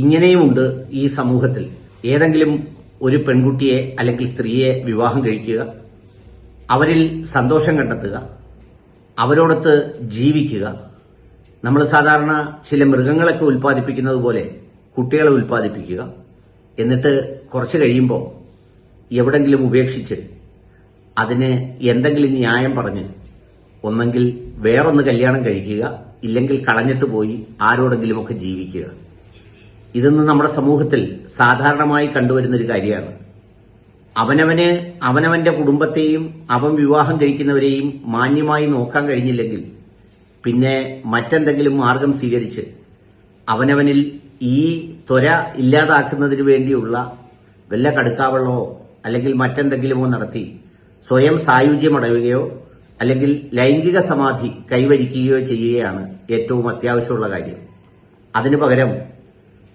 ഇങ്ങനെയുമുണ്ട് ഈ സമൂഹത്തിൽ. ഏതെങ്കിലും ഒരു പെൺകുട്ടിയെ അല്ലെങ്കിൽ സ്ത്രീയെ വിവാഹം കഴിക്കുക അവരിൽ സന്തോഷം കണ്ടെത്തുക അവരോടൊത്ത് ജീവിക്കുക. നമ്മൾ സാധാരണ ചില മൃഗങ്ങളൊക്കെ ഉൽപ്പാദിപ്പിക്കുന്നത് പോലെ കുട്ടികളെ ഉൽപ്പാദിപ്പിക്കുക. എന്നിട്ട് കുറച്ച് കഴിയുമ്പോൾ എവിടെങ്കിലും ഉപേക്ഷിച്ച് അതിന് എന്തെങ്കിലും ന്യായം പറഞ്ഞ് ഒന്നെങ്കിൽ വേറൊന്ന് കല്യാണം കഴിക്കുക ഇല്ലെങ്കിൽ കളഞ്ഞിട്ട് പോയി ആരോടെങ്കിലുമൊക്കെ ജീവിക്കുക. ഇതൊന്ന് നമ്മുടെ സമൂഹത്തിൽ സാധാരണമായി കണ്ടുവരുന്ന ഒരു കാര്യമാണ്. അവനവന് അവനവന്റെ കുടുംബത്തെയും അവൻ വിവാഹം കഴിക്കുന്നവരെയും മാന്യമായി നോക്കാൻ കഴിഞ്ഞില്ലെങ്കിൽ പിന്നെ മറ്റെന്തെങ്കിലും മാർഗം സ്വീകരിച്ച് അവനവനിൽ ഈ ത്വര ഇല്ലാതാക്കുന്നതിന് വേണ്ടിയുള്ള വല്ല കടുക്കാവെള്ളമോ അല്ലെങ്കിൽ മറ്റെന്തെങ്കിലുമോ നടത്തി സ്വയം സായുജ്യമടയുകയോ അല്ലെങ്കിൽ ലൈംഗിക സമാധി കൈവരിക്കുകയോ ചെയ്യുകയാണ് ഏറ്റവും അത്യാവശ്യമുള്ള കാര്യം. അതിനു പകരം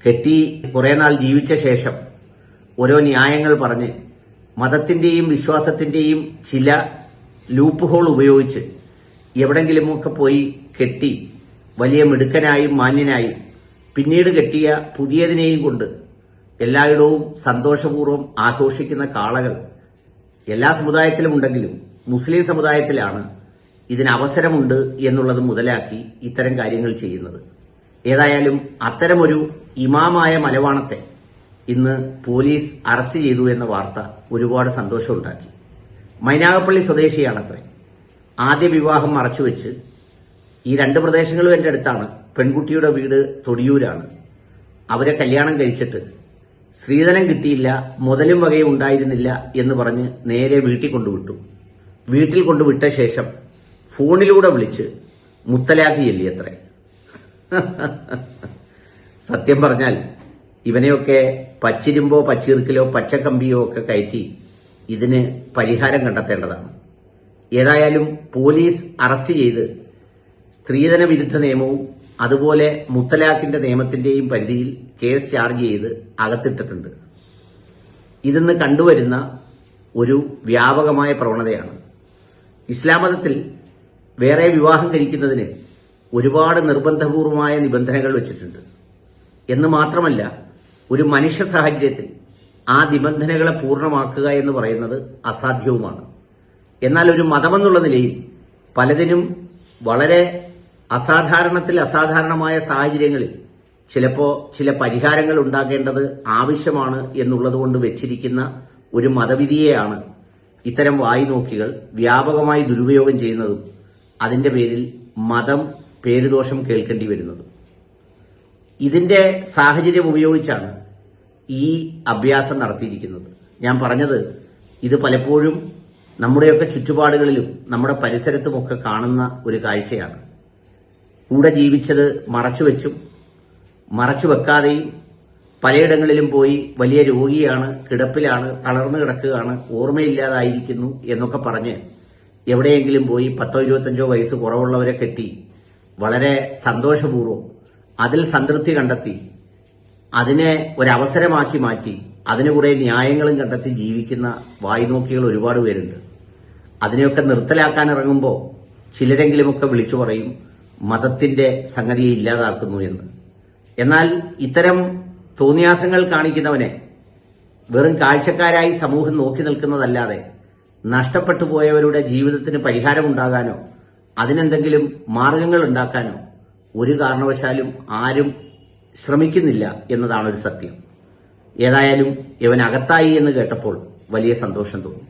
കെട്ടി കുറെ നാൾ ജീവിച്ച ശേഷം ഓരോ ന്യായങ്ങൾ പറഞ്ഞ് മതത്തിന്റെയും വിശ്വാസത്തിന്റെയും ചില ലൂപ്പ് ഹോൾ ഉപയോഗിച്ച് എവിടെങ്കിലുമൊക്കെ പോയി കെട്ടി വലിയ മിടുക്കനായും മാന്യനായും പിന്നീട് കെട്ടിയ പുതിയതിനെയും കൊണ്ട് എല്ലായിടവും സന്തോഷപൂർവം ആഘോഷിക്കുന്ന കാളകൾ എല്ലാ സമുദായത്തിലും ഉണ്ടെങ്കിലും മുസ്ലിം സമുദായത്തിലാണ് ഇതിന് അവസരമുണ്ട് എന്നുള്ളത് മുതലാക്കി ഇത്തരം കാര്യങ്ങൾ ചെയ്യുന്നത്. ഏതായാലും അത്തരമൊരു ഇമാമായ മലവാണത്തെ ഇന്ന് പോലീസ് അറസ്റ്റ് ചെയ്തു എന്ന വാർത്ത ഒരുപാട് സന്തോഷമുണ്ടാക്കി. മൈനാഗപ്പള്ളി സ്വദേശിയാണത്രേ. ആദ്യ വിവാഹം മറച്ചുവെച്ച് ഈ രണ്ട് പ്രദേശങ്ങളും എന്റെ അടുത്താണ്. പെൺകുട്ടിയുടെ വീട് തൊടിയൂരാണ്. അവരെ കല്യാണം കഴിച്ചിട്ട് സ്ത്രീധനം കിട്ടിയില്ല മുതലും വകയും ഉണ്ടായിരുന്നില്ല എന്ന് പറഞ്ഞ് നേരെ വീട്ടിൽ കൊണ്ടുവിട്ടു. വീട്ടിൽ കൊണ്ടുവിട്ട ശേഷം ഫോണിലൂടെ വിളിച്ച് മുത്തലാക്കിയല്ലേ ചെല്ലിയത്രേ. സത്യം പറഞ്ഞാൽ ഇവനെയൊക്കെ പച്ചിരുമ്പോ പച്ചീർക്കിലോ പച്ചക്കമ്പിയോ ഒക്കെ കയറ്റി ഇതിന് പരിഹാരം കണ്ടെത്തേണ്ടതാണ്. ഏതായാലും പോലീസ് അറസ്റ്റ് ചെയ്ത് സ്ത്രീധന വിരുദ്ധ നിയമവും അതുപോലെ മുത്തലാഖിന്റെ നിയമത്തിന്റെയും പരിധിയിൽ കേസ് ചാർജ് ചെയ്ത് അകത്തിട്ടിട്ടുണ്ട്. ഇതിന്ന് കണ്ടുവരുന്ന ഒരു വ്യാപകമായ പ്രവണതയാണ്. ഇസ്ലാം മതത്തിൽ വേറെ വിവാഹം കഴിക്കുന്നതിന് ഒരുപാട് നിർബന്ധപൂർവമായ നിബന്ധനകൾ വെച്ചിട്ടുണ്ട്. എന്ന് മാത്രമല്ല ഒരു മനുഷ്യ സാഹചര്യത്തിൽ ആ നിബന്ധനകളെ പൂർണമാക്കുക എന്ന് പറയുന്നത് അസാധ്യവുമാണ്. എന്നാൽ ഒരു മതമെന്നുള്ള നിലയിൽ പലതിനും വളരെ അസാധാരണത്തിൽ അസാധാരണമായ സാഹചര്യങ്ങളിൽ ചിലപ്പോൾ ചില പരിഹാരങ്ങൾ ഉണ്ടാക്കേണ്ടത് ആവശ്യമാണ് എന്നുള്ളതുകൊണ്ട് വെച്ചിരിക്കുന്ന ഒരു മതവിധിയെയാണ് ഇത്തരം വായുനോക്കികൾ വ്യാപകമായി ദുരുപയോഗം ചെയ്യുന്നതും അതിന്റെ പേരിൽ മതം പേരുദോഷം കേൾക്കേണ്ടി വരുന്നതും. ഇതിന്റെ സാഹചര്യം ഉപയോഗിച്ചാണ് ഈ അഭ്യാസം നടത്തിയിരിക്കുന്നത്. ഞാൻ പറഞ്ഞത് ഇത് പലപ്പോഴും നമ്മുടെയൊക്കെ ചുറ്റുപാടുകളിലും നമ്മുടെ പരിസരത്തുമൊക്കെ കാണുന്ന ഒരു കാഴ്ചയാണ്. കൂടെ ജീവിച്ചത് മറച്ചുവെച്ചും മറച്ചു വെക്കാതെയും പലയിടങ്ങളിലും പോയി വലിയ രോഗിയാണ് കിടപ്പിലാണ് തളർന്നു കിടക്കുകയാണ് ഓർമ്മയില്ലാതായിരിക്കുന്നു എന്നൊക്കെ പറഞ്ഞ് എവിടെയെങ്കിലും പോയി പത്തോ ഇരുപത്തഞ്ചോ വയസ്സ് കുറവുള്ളവരെ കെട്ടി വളരെ സന്തോഷപൂർവം അതിൽ സംതൃപ്തി കണ്ടെത്തി. അതിനെ ഒരവസരമാക്കി മാറ്റി. അതിന് കുറെ ന്യായങ്ങളും കണ്ടെത്തി ജീവിക്കുന്ന വായുനോക്കികൾ ഒരുപാട് പേരുണ്ട്. അതിനെയൊക്കെ നിർത്തലാക്കാൻ ഇറങ്ങുമ്പോൾ ചിലരെങ്കിലുമൊക്കെ വിളിച്ചു പറയും മതത്തിന്റെ സംഗതിയെ ഇല്ലാതാക്കുന്നു എന്ന്. എന്നാൽ ഇത്തരം തോന്നിയാസങ്ങൾ കാണിക്കുന്നവനെ വെറും കാഴ്ചക്കാരായി സമൂഹം നോക്കി നിൽക്കുന്നതല്ലാതെ നഷ്ടപ്പെട്ടു പോയവരുടെ ജീവിതത്തിന് പരിഹാരമുണ്ടാകാനോ അതിനെന്തെങ്കിലും മാർഗങ്ങൾ ഉണ്ടാക്കാനോ ഒരു കാരണവശാലും ആരും ശ്രമിക്കുന്നില്ല എന്നതാണ് ഒരു സത്യം. ഏതായാലും ഇവൻ അകത്തായി എന്ന് കേട്ടപ്പോൾ വലിയ സന്തോഷം തോന്നി.